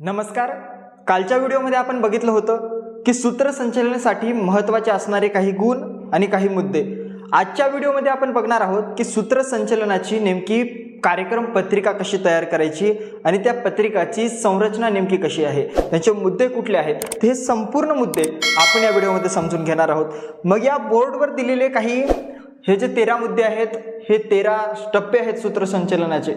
नमस्कार. कालच्या व्हिडिओमध्ये आपण बघितलं होतं की सूत्रसंचलनासाठी महत्त्वाचे असणारे काही गुण आणि काही मुद्दे. आजच्या व्हिडिओमध्ये आपण बघणार आहोत की सूत्रसंचलनाची नेमकी कार्यक्रम पत्रिका कशी तयार करायची आणि त्या पत्रिकाची संरचना नेमकी कशी आहे? त्यांचे मुद्दे कुठले आहेत? ते हे संपूर्ण मुद्दे आपण या व्हिडिओमध्ये समजून घेणार आहोत. मग या बोर्डवर दिलेले काही हे जे तेरा मुद्दे आहेत हे तेरा टप्पे आहेत सूत्रसंचलनाचे.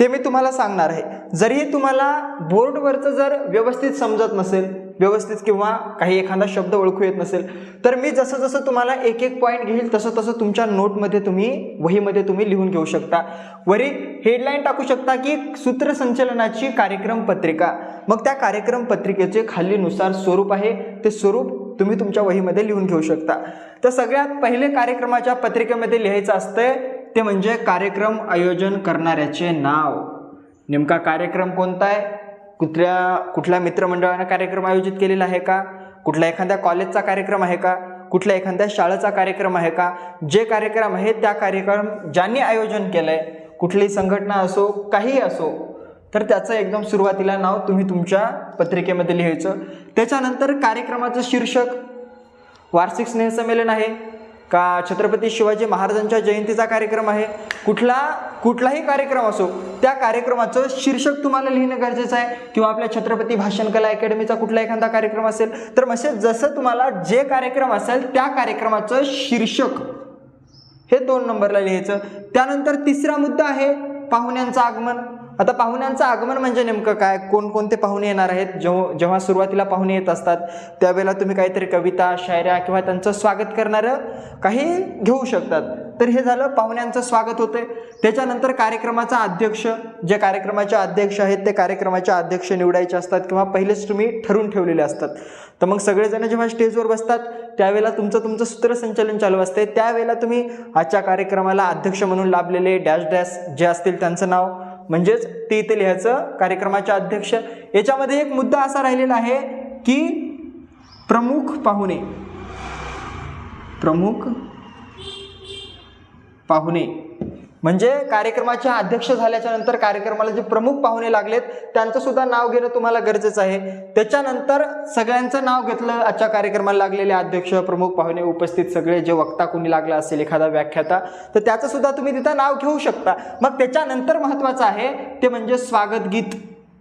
ते मी तुम्हाला सांगणार आहे. जरी तुम्हाला बोर्डवरचं जर व्यवस्थित समजत नसेल व्यवस्थित किंवा काही एखादा शब्द ओळखू येत नसेल तर मी जसं जसं तुम्हाला एक एक पॉईंट घेईल तसं तसं तुमच्या नोटमध्ये तुम्ही वहीमध्ये तुम्ही लिहून घेऊ शकता. वरी हेडलाईन टाकू शकता की सूत्रसंचलनाची कार्यक्रम पत्रिका. मग त्या कार्यक्रम पत्रिकेचे खालीनुसार स्वरूप आहे. ते स्वरूप तुम्ही तुमच्या वहीमध्ये लिहून घेऊ शकता. तर सगळ्यात पहिले कार्यक्रमाच्या पत्रिकेमध्ये लिहायचं असतंय ते म्हणजे कार्यक्रम आयोजन करणाऱ्याचे नाव. नेमका कार्यक्रम कोणता आहे? कुठल्या कुठल्या मित्रमंडळानं कार्यक्रम आयोजित केलेला आहे का? कुठल्या एखाद्या कॉलेजचा कार्यक्रम आहे का? कुठल्या एखाद्या शाळेचा कार्यक्रम आहे का? जे कार्यक्रम आहे त्या कार्यक्रम ज्यांनी आयोजन केलं आहे कुठली संघटना असो काहीही असो तर त्याचं एकदम सुरुवातीला नाव तुम्ही तुमच्या पत्रिकेमध्ये लिहायचं. त्याच्यानंतर कार्यक्रमाचं शीर्षक वार्षिक स्नेहसंमेलन आहे. का छत्रपती शिवाजी महाराजांच्या जयंतीचा कार्यक्रम आहे. कुठला कुठलाही कार्यक्रम असो त्या कार्यक्रमाचं शीर्षक तुम्हाला लिहिणं गरजेचं आहे. किंवा आपल्या छत्रपती भाषण कला अकॅडमीचा कुठला एखादा कार्यक्रम असेल तर म्हणजे जसं तुम्हाला जे कार्यक्रम असेल त्या कार्यक्रमाचं शीर्षक. हे दोन नंबरला लिहायचं. त्यानंतर तिसरा मुद्दा आहे पाहुण्यांचं आगमन. आता पाहुण्यांचं आगमन म्हणजे नेमकं काय? कोणकोणते पाहुणे येणार आहेत? जेव्हा जेव्हा सुरुवातीला पाहुणे येत असतात त्यावेळेला तुम्ही काहीतरी कविता शायऱ्या किंवा त्यांचं स्वागत करणारं काही घेऊ शकतात. तर हे झालं पाहुण्यांचं स्वागत होते त्याच्यानंतर कार्यक्रमाचा अध्यक्ष जे कार्यक्रमाचे अध्यक्ष आहेत ते कार्यक्रमाचे अध्यक्ष निवडायचे असतात किंवा पहिलेच तुम्ही ठरवून ठेवलेले असतात. तर मग सगळेजण जेव्हा स्टेजवर बसतात त्यावेळेला तुमचं तुमचं सूत्रसंचालन चालू असते त्यावेळेला तुम्ही आजच्या कार्यक्रमाला अध्यक्ष म्हणून लाभलेले डॅश डॅश जे असतील त्यांचं नाव म्हणजेच ते इथे लिहायचं कार्यक्रमाचे अध्यक्ष. याच्यामध्ये एक मुद्दा असा राहिलेला आहे की प्रमुख पाहुणे प्रमुख पाहुणे म्हणजे कार्यक्रमाचे अध्यक्ष झाल्याच्यानंतर कार्यक्रमाला जे प्रमुख पाहुणे लागलेत त्यांचं सुद्धा नाव घेणं तुम्हाला गरजेचं आहे. त्याच्यानंतर सगळ्यांचं नाव घेतलं आजच्या कार्यक्रमाला लागलेले अध्यक्ष प्रमुख पाहुणे उपस्थित सगळे जे वक्ता कोणी लागला असेल एखादा व्याख्याता तर त्याचं सुद्धा तुम्ही तिथं नाव घेऊ शकता. मग त्याच्यानंतर महत्त्वाचं आहे ते म्हणजे स्वागत गीत.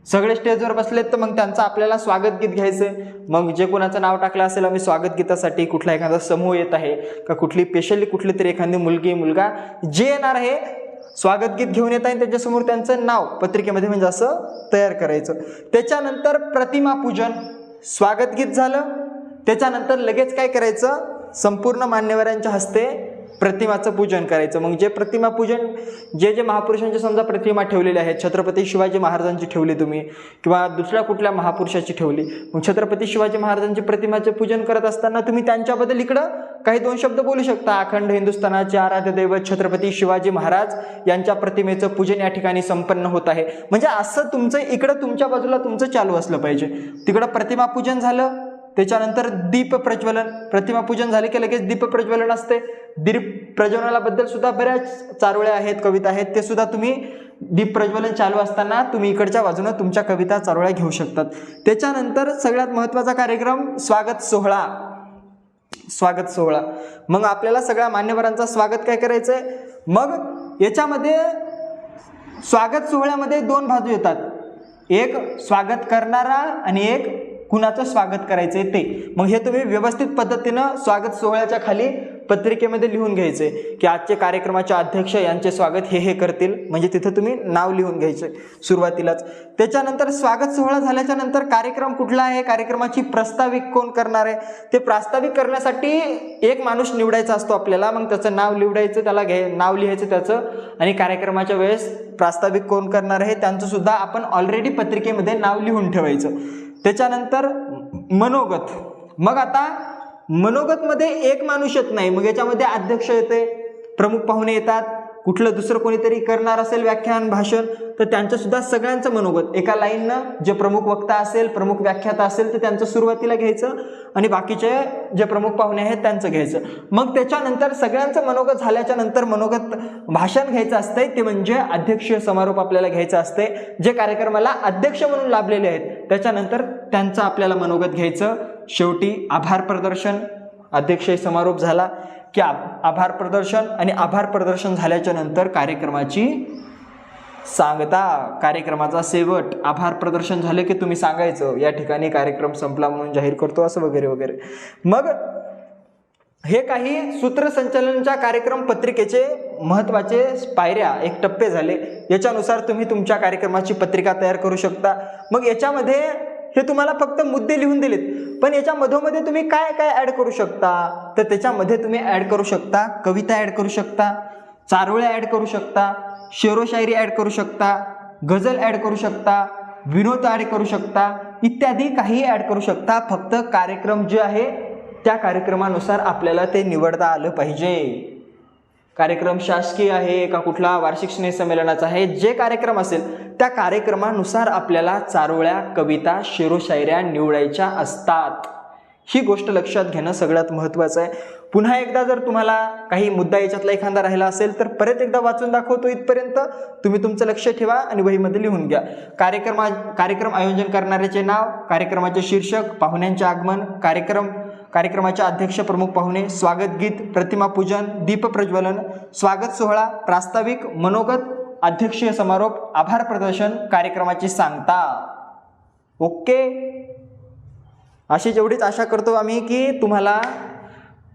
सगळे स्टेजवर बसलेत तर मग त्यांचं आपल्याला स्वागत गीत घ्यायचं मग जे कोणाचं नाव टाकलं असेल आम्ही स्वागत गीतासाठी कुठला एखादा समूह येत आहे का कुठली स्पेशली कुठली तरी एखादी मुलगी मुलगा जे येणार आहे स्वागत गीत घेऊन येत आहे त्याच्यासमोर त्यांचं नाव पत्रिकेमध्ये म्हणजे असं तयार करायचं. त्याच्यानंतर प्रतिमा पूजन स्वागत गीत झालं. त्याच्यानंतर लगेच काय करायचं? संपूर्ण मान्यवरांच्या हस्ते प्रतिमाचं पूजन करायचं. मग जे प्रतिमा पूजन जे जे महापुरुषांचे समजा प्रतिमा ठेवलेल्या आहेत छत्रपती शिवाजी महाराजांची ठेवली तुम्ही किंवा दुसऱ्या कुठल्या महापुरुषाची ठेवली मग छत्रपती शिवाजी महाराजांची प्रतिमाचे पूजन करत असताना तुम्ही त्यांच्याबद्दल इकडं काही दोन शब्द बोलू शकता. अखंड हिंदुस्थानाचे आराध्य दैवत छत्रपती शिवाजी महाराज यांच्या प्रतिमेचं पूजन या ठिकाणी संपन्न होत आहे. म्हणजे असं तुमचं इकडं तुमच्या बाजूला तुमचं चालू असलं पाहिजे. तिकडं प्रतिमा पूजन झालं त्याच्यानंतर दीप प्रज्वलन प्रतिमा पूजन झाले की लगेच दीप प्रज्वलन असते. दीप प्रज्वलनाबद्दल सुद्धा बऱ्याच चारोळ्या आहेत कविता आहेत. ते सुद्धा तुम्ही दीप प्रज्वलन चालू असताना तुम्ही इकडच्या बाजूनं तुमच्या कविता चारोळ्या घेऊ शकतात. त्याच्यानंतर सगळ्यात महत्त्वाचा कार्यक्रम स्वागत सोहळा. स्वागत सोहळा. मग आपल्याला सगळ्या मान्यवरांचा स्वागत काय करायचं आहे मग याच्यामध्ये स्वागत सोहळ्यामध्ये दोन बाजू येतात. एक स्वागत करणारा आणि एक कुणाचं स्वागत करायचं आहे ते. मग हे तुम्ही व्यवस्थित पद्धतीनं स्वागत सोहळ्याच्या खाली पत्रिकेमध्ये लिहून घ्यायचे की आजचे कार्यक्रमाचे अध्यक्ष यांचे स्वागत हे हे करतील. म्हणजे तिथं तुम्ही नाव लिहून घ्यायचे सुरुवातीलाच. त्याच्यानंतर स्वागत सोहळा झाल्याच्यानंतर कार्यक्रम कुठला आहे? कार्यक्रमाची प्रास्ताविक कोण करणार आहे? ते प्रास्ताविक करण्यासाठी एक माणूस निवडायचा असतो आपल्याला. मग त्याचं नाव निवडायचं त्याला घ्याय नाव लिहायचं त्याचं. आणि कार्यक्रमाच्या वेळेस प्रास्ताविक कोण करणार आहे? त्यांचं सुद्धा आपण ऑलरेडी पत्रिकेमध्ये नाव लिहून ठेवायचं. त्याच्यानंतर मनोगत. मग आता मनोगतमध्ये एक माणूस येत नाही मग याच्यामध्ये अध्यक्ष येते प्रमुख पाहुणे येतात कुठलं दुसरं कोणीतरी करणार असेल व्याख्यान भाषण तर त्यांचंसुद्धा सगळ्यांचं मनोगत. एका लाईननं जे प्रमुख वक्ता असेल प्रमुख व्याख्याता असेल तर त्यांचं सुरुवातीला घ्यायचं आणि बाकीचे जे प्रमुख पाहुणे आहेत त्यांचं घ्यायचं. मग त्याच्यानंतर सगळ्यांचं मनोगत झाल्याच्यानंतर मनोगत भाषण घ्यायचं असतंय ते म्हणजे अध्यक्षीय समारोप आपल्याला घ्यायचा असते जे कार्यक्रमाला अध्यक्ष म्हणून लाभलेले आहेत त्याच्यानंतर त्यांचं आपल्याला मनोगत घ्यायचं. शेवटी आभार प्रदर्शन अध्यक्षीय समारोप झाला की आभार प्रदर्शन आणि आभार प्रदर्शन झाल्याच्यानंतर कार्यक्रमाची सांगता कार्यक्रमाचा शेवट आभार प्रदर्शन झाले की तुम्ही सांगायचं या ठिकाणी कार्यक्रम संपला म्हणून जाहीर करतो असं वगैरे वगैरे. मग हे काही सूत्रसंचालनच्या कार्यक्रम पत्रिकेचे महत्त्वाचे पायऱ्या एक टप्पे झाले. याच्यानुसार तुम्ही तुमच्या कार्यक्रमाची पत्रिका तयार करू शकता. मग याच्यामध्ये हे तुम्हाला फक्त मुद्दे लिहून दिलेत. पण याच्या मधोमध्ये तुम्ही काय काय ॲड करू शकता? तर त्याच्यामध्ये तुम्ही ॲड करू शकता कविता ॲड करू शकता चारोळ्या ॲड करू शकता शेरो शायरी ॲड करू शकता गझल ॲड करू शकता विनोद ॲड करू शकता इत्यादी काही ॲड करू शकता. फक्त कार्यक्रम जे आहे त्या कार्यक्रमानुसार आपल्याला ते निवडता आलं पाहिजे. कार्यक्रम शासकीय आहे का कुठला वार्षिक स्नेह संमेलनाचा आहे जे कार्यक्रम असेल त्या कार्यक्रमानुसार आपल्याला चारोळ्या कविता शेरोशायऱ्या निवडायच्या असतात. ही गोष्ट लक्षात घेणं सगळ्यात महत्त्वाचं आहे. पुन्हा एकदा जर तुम्हाला काही मुद्दा याच्यातला एखादा राहिला असेल तर परत एकदा वाचून दाखवतो इथपर्यंत. तुम्ही तुमचं लक्ष ठेवा आणि वहीमध्ये लिहून घ्या. कार्यक्रमा कार्यक्रम आयोजन करणाऱ्याचे नाव कार्यक्रमाचे शीर्षक पाहुण्यांचे आगमन कार्यक्रम कार्यक्रमाच्या अध्यक्ष प्रमुख पाहुणे स्वागत गीत प्रतिमा पूजन दीप प्रज्वलन स्वागत सोहळा प्रास्ताविक मनोगत अध्यक्षीय समारोप आभार प्रदर्शन कार्यक्रमाची सांगता. ओके? अशी जेवढीच आशा करतो आम्ही की तुम्हाला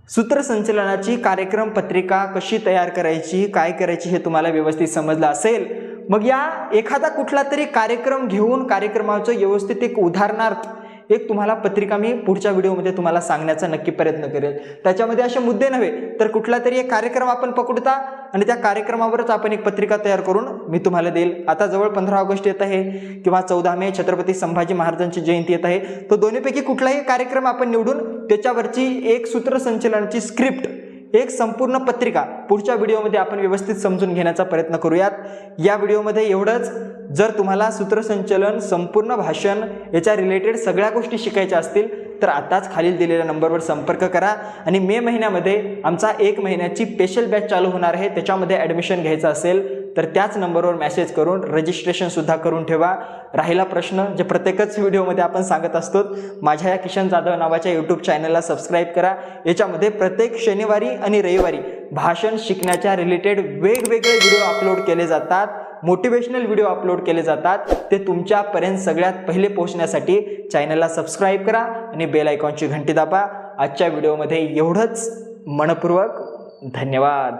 सूत्रसंचलनाची कार्यक्रम पत्रिका कशी तयार करायची काय करायची हे तुम्हाला व्यवस्थित समजलं असेल. मग या एखादा कुठला तरी कार्यक्रम घेऊन कार्यक्रमाचं व्यवस्थित एक उदाहरणार्थ एक तुम्हाला पत्रिका मी पुढच्या व्हिडिओमध्ये तुम्हाला सांगण्याचा नक्की प्रयत्न करेल. त्याच्यामध्ये असे मुद्दे नव्हे तर कुठला तरी एक कार्यक्रम आपण पकडता आणि त्या कार्यक्रमावरच आपण एक पत्रिका तयार करून मी तुम्हाला देईल. आता जवळ पंधरा ऑगस्ट येत आहे किंवा चौदा मे छत्रपती संभाजी महाराजांची जयंती येत आहे. तो दोन्हीपैकी कुठलाही कार्यक्रम आपण निवडून त्याच्यावरची एक सूत्रसंचलनाची स्क्रिप्ट एक संपूर्ण पत्रिका पुढच्या व्हिडिओमध्ये आपण व्यवस्थित समजून घेण्याचा प्रयत्न करूयात. या व्हिडिओमध्ये एवढंच. जर तुम्हाला सूत्रसंचलन संपूर्ण भाषण याच्या रिलेटेड सगळ्या गोष्टी शिकायच्या असतील तर आताच खालील दिलेल्या नंबरवर संपर्क करा. आणि मे महिन्यामध्ये आमचा एक महिन्याची स्पेशल बॅच चालू होणार आहे. त्याच्यामध्ये ॲडमिशन घ्यायचं असेल तर त्याच नंबरवर मेसेज करून रजिस्ट्रेशनसुद्धा करून ठेवा. राहिला प्रश्न जे प्रत्येकच व्हिडिओमध्ये आपण सांगत असतो माझ्या या किशन जाधव नावाच्या यूट्यूब चॅनलला सबस्क्राईब करा. याच्यामध्ये प्रत्येक शनिवारी आणि रविवारी भाषण शिकण्याच्या रिलेटेड वेगवेगळे व्हिडिओ अपलोड केले जातात. मोटिवेशनल व्हिडिओ अपलोड केले जातात. ते तुमच्यापर्यंत सगळ्यात पहिले पोहोचण्यासाठी चॅनलला सबस्क्राईब करा आणि बेल आयकॉनची घंटी दाबा. आजच्या व्हिडिओमध्ये एवढंच. मनपूर्वक धन्यवाद.